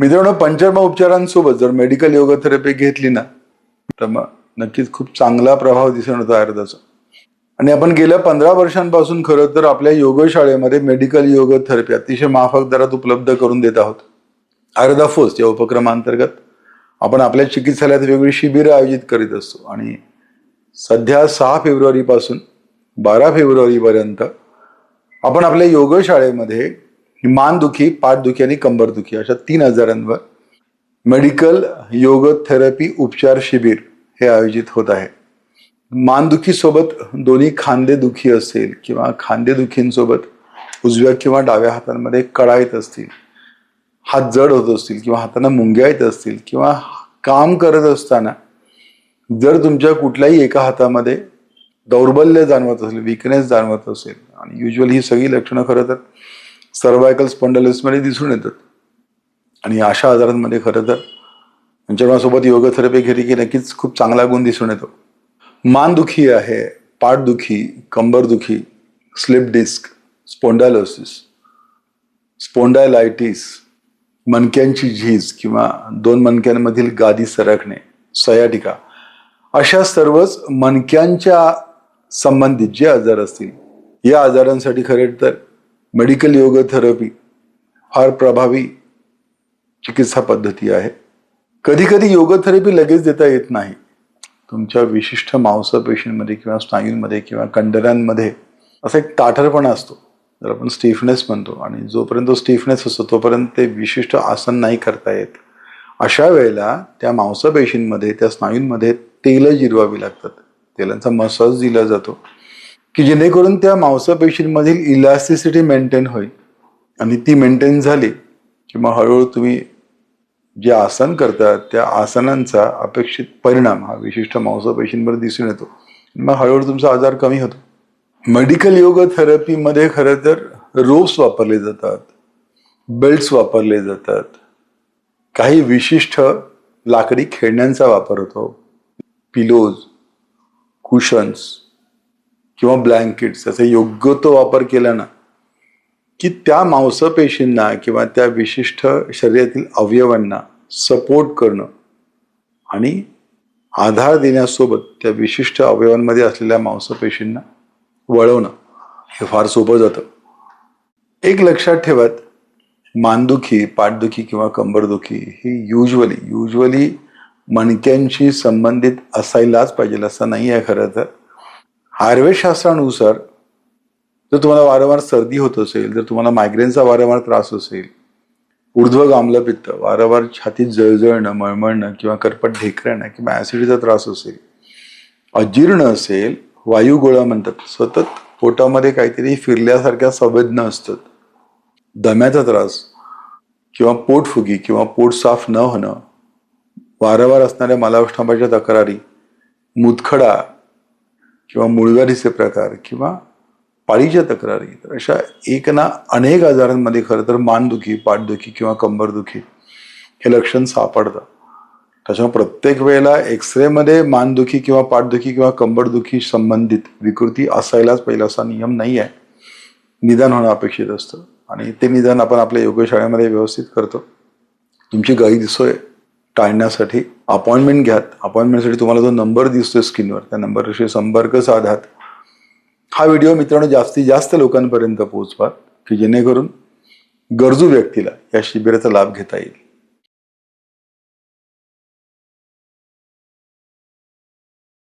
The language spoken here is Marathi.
मित्रांनो पंचर्मा उपचारांसोबत जर मेडिकल योग थेरपी घेतली ना तर मग नक्कीच खूप चांगला प्रभाव दिसून येतो आयुर्वेदाचा आणि आपण गेल्या पंधरा वर्षांपासून खरं तर आपल्या योगशाळेमध्ये मेडिकल योग थेरपी अतिशय माफक दरात उपलब्ध करून देत आहोत. आयुर्वेदा फोस्ट या उपक्रमांतर्गत आपण आपल्या चिकित्सालयात वेगवेगळी शिबिरं आयोजित करीत असतो. आणि सध्या सहा फेब्रुवारीपासून बारा फेब्रुवारीपर्यंत आपण आपल्या योगशाळेमध्ये मानदुखी पाठदुखी आणि कंबरदुखी अशा तीन आजारांवर मेडिकल योग थेरपी उपचार शिबिर हे आयोजित होत आहे. मानदुखी सोबत दोन्ही खांदेदुखी असेल किंवा खांदेदुखींसोबत उजव्या किंवा डाव्या हातांमध्ये कळा येत असतील हात जड होत असतील किंवा हातांना मुंग्या येत असतील किंवा काम करत असताना जर तुमच्या कुठल्याही एका हातामध्ये दौर्बल्य जाणवत असेल विकनेस जाणवत असेल आणि युजली ही सगळी लक्षणं खरं तर सर्वायकल स्पॉन्डलिसमध्ये दिसून येतात. आणि अशा आजारांमध्ये खरं तर पंचमासोबत योग थेरपी घेतली की नक्कीच खूप चांगला गुण दिसून येतो. मानदुखी आहे पाठदुखी कंबरदुखी स्लिप डिस्क स्पोंडायलोसिस स्पोंडायलायटिस मणक्यांची झीज किंवा दोन मणक्यांमधील गादी सरकणे सयाटिका अशा सर्वच मणक्यांच्या संबंधित जे आजार असतील या आजारांसाठी खरे तर मेडिकल योग थेरपी फार प्रभावी चिकित्सा पद्धती आहे. कधी कधी योग थेरपी लगेच देता येत नाही. तुमच्या विशिष्ट मांसपेशींमध्ये किंवा स्नायूंमध्ये किंवा कंडरांमध्ये असा एक ताठरपणा असतो. जर आपण स्टिफनेस म्हणतो आणि जोपर्यंत स्टिफनेस असतो तोपर्यंत ते विशिष्ट आसन नाही करता येत. अशा वेळेला त्या मांसपेशींमध्ये त्या स्नायूंमध्ये तेलं जिरवावी लागतात. तेलांचा मसाज दिला जातो. की जेणेकरून त्या मांसपेशींमधील इलास्टिसिटी मेंटेन होईल. आणि ती मेंटेन झाली की मग हळूहळू तुम्ही जे आसन करतात त्या आसनांचा अपेक्षित परिणाम हा विशिष्ट मांसपेशींवर दिसून येतो. मग हळूहळू तुमचा आजार कमी होतो. मेडिकल योग थेरपीमध्ये खरं तर रोप्स वापरले जातात बेल्ट्स वापरले जातात. काही विशिष्ट लाकडी खेळण्यांचा वापर होतो. पिलोज कुशन्स किंवा ब्लँकेट्स याचा योग्य तो वापर केला ना की त्या मांसपेशींना किंवा त्या विशिष्ट शरीरातील अवयवांना सपोर्ट करणं आणि आधार देण्यासोबत त्या विशिष्ट अवयवांमध्ये असलेल्या मांसपेशींना वळवणं हे फार सोपं जातं. एक लक्षात ठेवत मानदुखी पाठदुखी किंवा कंबरदुखी ही युजली युजली मणक्यांशी संबंधित असायलाच पाहिजे असं नाही आहे खरं तर. आयुर्वेदशास्त्रानुसार जर तुम्हाला वारंवार सर्दी होत असेल जर तुम्हाला मायग्रेनचा वारंवार त्रास असेल ऊर्ध्व गामलपित्त वारंवार छातीत जळजळणं मळमळणं किंवा करपट ढेकरणं किंवा ॲसिडीचा त्रास असेल अजीर्ण असेल वायुगोळा म्हणतात. सतत पोटामध्ये काहीतरी फिरल्यासारख्या संवेदना असतात. दम्याचा त्रास किंवा पोटफुगी किंवा पोट साफ न होणं वारंवार असणाऱ्या मलावष्ठांबाच्या तक्रारी मुतखडा किंवा मुळगाडीचे प्रकार किंवा पाळीच्या तक्रारी तर अशा एक ना अनेक आजारांमध्ये खरं तर मानदुखी पाठदुखी किंवा कंबरदुखी हे लक्षण सापडतं त्याच्यामुळे प्रत्येक वेळेला एक्सरेमध्ये मानदुखी किंवा पाठदुखी किंवा कंबरदुखी संबंधित विकृती असायलाच पहिला असा नियम नाही आहे निदान होणं अपेक्षित असतं. आणि ते निदान आपण आपल्या योगशाळेमध्ये व्यवस्थित करतो. तुमची गाई दिसोय टाळण्यासाठी अपॉइंटमेंट घ्यात. अपॉइंटमेंटसाठी तुम्हाला जो नंबर दिसतोय स्क्रीनवर त्या नंबरशी संपर्क साधात. हा व्हिडिओ मित्रांनो जास्तीत जास्त लोकांपर्यंत पोहोचवा की जेणेकरून गरजू व्यक्तीला या शिबिराचा लाभ घेता येईल.